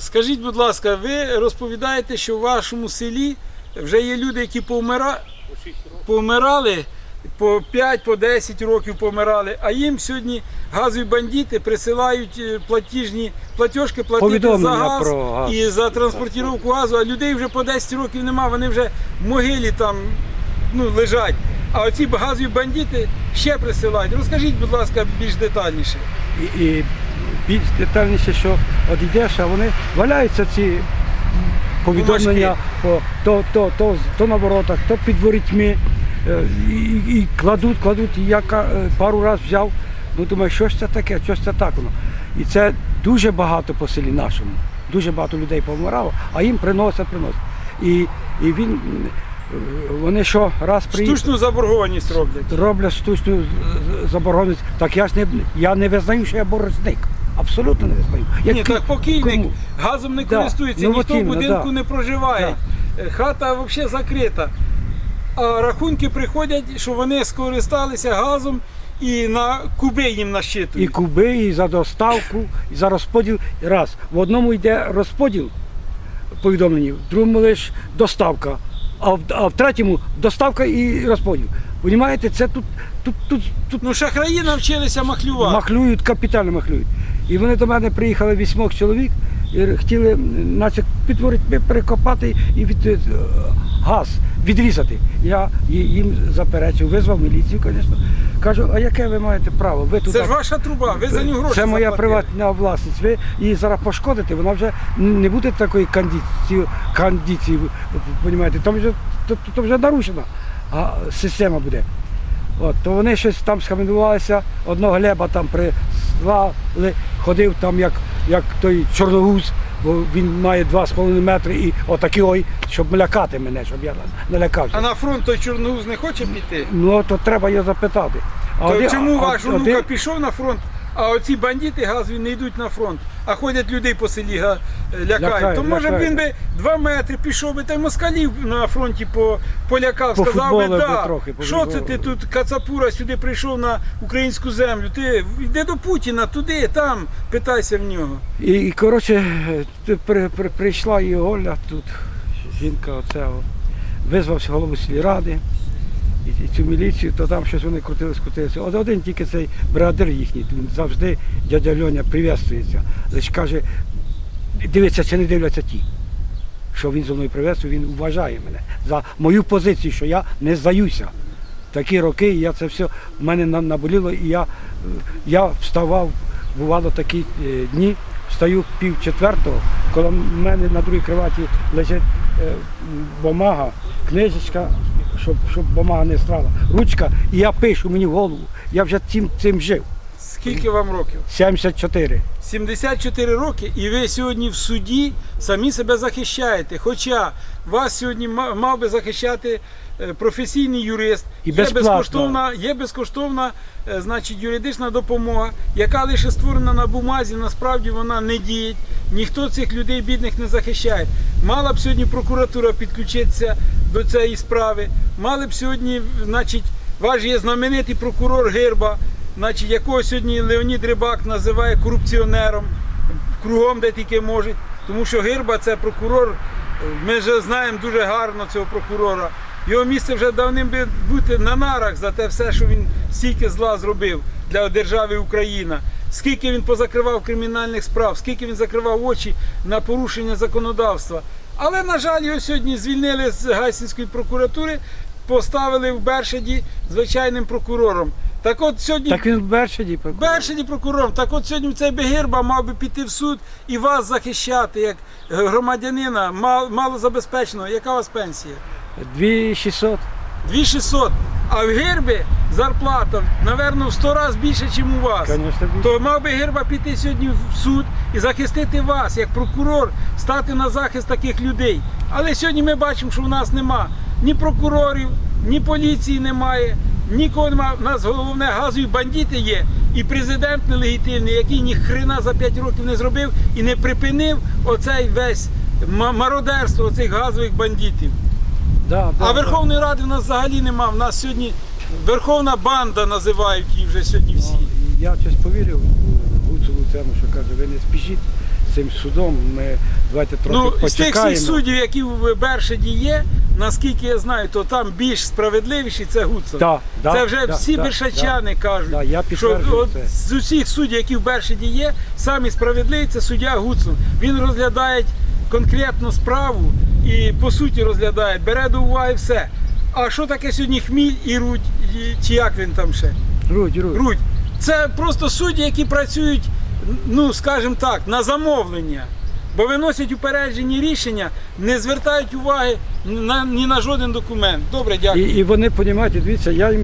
Скажіть, будь ласка, ви розповідаєте, що в вашому селі вже є люди, які повмира... повмирали по 5 по 10 років помирали, а їм сьогодні газові бандити присилають е, платіжні платіжки платити за газ, про газ. і за транспортировку газу, а людей вже по 10 років нема, вони вже в могилі там ну, лежать. А оці газові бандити ще присилають. Розкажіть, будь ласка, більш детальніше. І, і більш детальніше, що от йдеш, а вони валяються ці повідомлення, по, то, то, то, то на воротах, то під ворітьми. е, І, і, і кладуть, кладуть, і я е, пару разів взяв, ну думаю, що ж це таке, що ж це так воно. І це дуже багато по селі нашому. Дуже багато людей помирало, а їм приносять, приносять. І, і він, е, вони що раз приїхали. Штучну заборгованість роблять. роблять штучну заборгованість. Так я ж не я не визнаю, що я боржник. Абсолютно не визнаю. Ні, так покійник кому? газом не Да. користується, Ну, ніхто в будинку да. не проживає. Е, Хата взагалі закрита. А рахунки приходять, що вони скористалися газом і на куби їм І куби, і за доставку, і за розподіл. Раз. В одному йде розподіл повідомлень, в другому лише доставка, а в, а в третьому доставка і розподіл. Понімаєте, це тут, тут, тут, тут Ну, шахраї навчилися махлювати. махлюють, капітально махлюють. І вони до мене приїхали вісьмох чоловік і хотіли, наче підворити, перекопати і від, е, газ відрізати. Я їм заперечив, визвав міліцію, звісно. Кажу, а яке ви маєте право? Ви туди... Це ж ваша труба, ви за нього гроші Це моя заплатили. приватна власність. Ви її зараз пошкодите, вона вже не буде такої кондиції, кондиції розумієте, там вже, то, то вже нарушена а, система буде. От, то вони щось там схаменувалися, одного глеба там прислали, ходив там як, як той чорногуз, бо він має 2,5 метри і отакий ой, щоб лякати мене, щоб я не лякався. А на фронт той чорногуз не хоче піти? Ну то треба його запитати. А То один- чому а- ваш один- онука пішов на фронт, а оці бандити газові не йдуть на фронт, а ходять людей по селі га- лякають. Лякають, То може б лякають. він би два метри пішов би та й москалів на фронті по, полякав, сказав би, Пофутболив би да, трохи, що це ти тут кацапура сюди прийшов на українську землю? Ти йди до Путіна, туди, там, питайся в нього. І, і коротше, ти при, при, прийшла і Оля тут, жінка оцього, визвався голову сільради і, цю міліцію, то там щось вони крутились, крутилися. От один тільки цей бригадир їхній, він завжди дядя Льоня привітствується. Лише каже, дивиться, чи не дивляться ті. Що він зі мною привезли, він вважає мене за мою позицію, що я не здаюся. Такі роки, я це все в мене наболіло, і я, я вставав, бувало такі е, дні, встаю пів четвертого, коли в мене на другій кроваті лежить е, бумага, книжечка, щоб, щоб бумага не страла, ручка, і я пишу мені в голову. Я вже цим, цим жив. Скільки вам років? 74. 74 роки, і ви сьогодні в суді самі себе захищаєте. Хоча вас сьогодні мав би захищати е, професійний юрист, І є безкоштовна, є безкоштовна е, значить, юридична допомога, яка лише створена на бумазі, насправді вона не діє. Ніхто цих людей бідних не захищає. Мала б сьогодні прокуратура підключитися до цієї справи. Мали б сьогодні, значить, ваш є знаменитий прокурор Гирба, значить, якого сьогодні Леонід Рибак називає корупціонером кругом, де тільки можуть. Тому що Гирба це прокурор. Ми вже знаємо дуже гарно цього прокурора. Його місце вже давним би бути на нарах за те все, що він стільки зла зробив для держави Україна. Скільки він позакривав кримінальних справ, скільки він закривав очі на порушення законодавства. Але, на жаль, його сьогодні звільнили з Гайсинської прокуратури, поставили в Бершаді звичайним прокурором. Так от сьогодні Так він в Бершаді. Бершині прокурором. Так от сьогодні цей Бегирба мав би піти в суд і вас захищати як громадянина малозабезпеченого. Яка у вас пенсія? 2600. 2600. А в Гирбі зарплата, напевно, в 100 разів більше, ніж у вас. Звісно, То мав би Гирба піти сьогодні в суд і захистити вас, як прокурор, стати на захист таких людей. Але сьогодні ми бачимо, що в нас нема ні прокурорів, ні поліції немає, нікого немає. У нас головне газові бандити є. І президент нелегітимний, який ні хрена за 5 років не зробив і не припинив оцей весь мародерство цих газових бандитів. Да, да, А да. Верховної Ради в нас взагалі нема. В нас сьогодні Верховна банда називають її вже сьогодні всі. Я щось повірив Гуцулу цьому, що каже, ви не спішіть з цим судом. Ми давайте трохи Ну, з тих почекаємо. всіх суддів, які в Бершаді є, наскільки я знаю, то там більш справедливіші це Гуцул. Да, да, це вже да, всі да, бершачани кажуть, Да, я що от це. з усіх суддів, які в Бершаді є, самі справедливі це суддя Гуцул. Він розглядає конкретну справу і по суті розглядає, бере до уваги все. А що таке сьогодні хміль і рудь, і- чи як він там ще? Рудь, рудь. Рудь. Це просто судді, які працюють, ну скажімо так, на замовлення. Бо виносять упереджені рішення, не звертають уваги на, ні на жоден документ. Добре, дякую. і вони, розуміють, дивіться, я їм